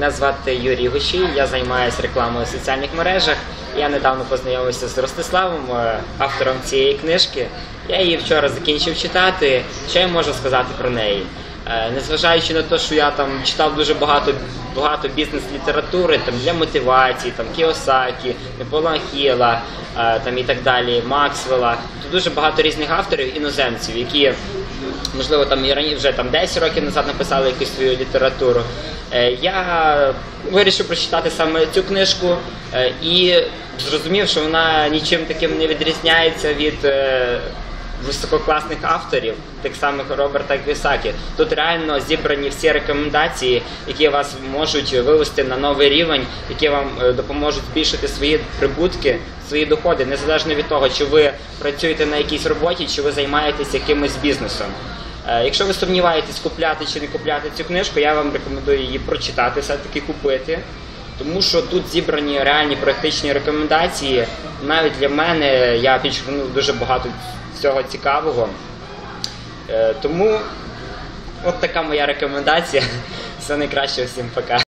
Мене звати Юрій Гущій, я займаюся рекламою в соціальних мережах. Я недавно познайомився з Ростиславом, е, автором цієї книжки. Я її вчора закінчив читати. Що я можу сказати про неї? Е, Незважаючи на те, що я там читав дуже багато багато бізнес-літератури там для мотивації, там Кіосакі, Непола Хіла, е, там і так далі, Максвелла. Тут дуже багато різних авторів, іноземців, які можливо там вже там 10 років назад написали якусь свою літературу. Е, Я вирішив прочитати саме цю книжку е, і зрозумів, що вона нічим таким не відрізняється від е, висококласних авторів, тих самих Роберта Квісакі. Тут реально зібрані всі рекомендації, які вас можуть вивести на новий рівень, які вам допоможуть збільшити свої прибутки, свої доходи, незалежно від того, чи ви працюєте на якійсь роботі, чи ви займаєтесь якимось бізнесом. Е, Якщо ви сумніваєтесь, купляти чи не купляти цю книжку, я вам рекомендую її прочитати, все-таки купити. Тому що тут зібрані реальні практичні рекомендації. Навіть для мене я підшукнув дуже багато всього цікавого. Е, Тому от така моя рекомендація. Все найкраще всім пока.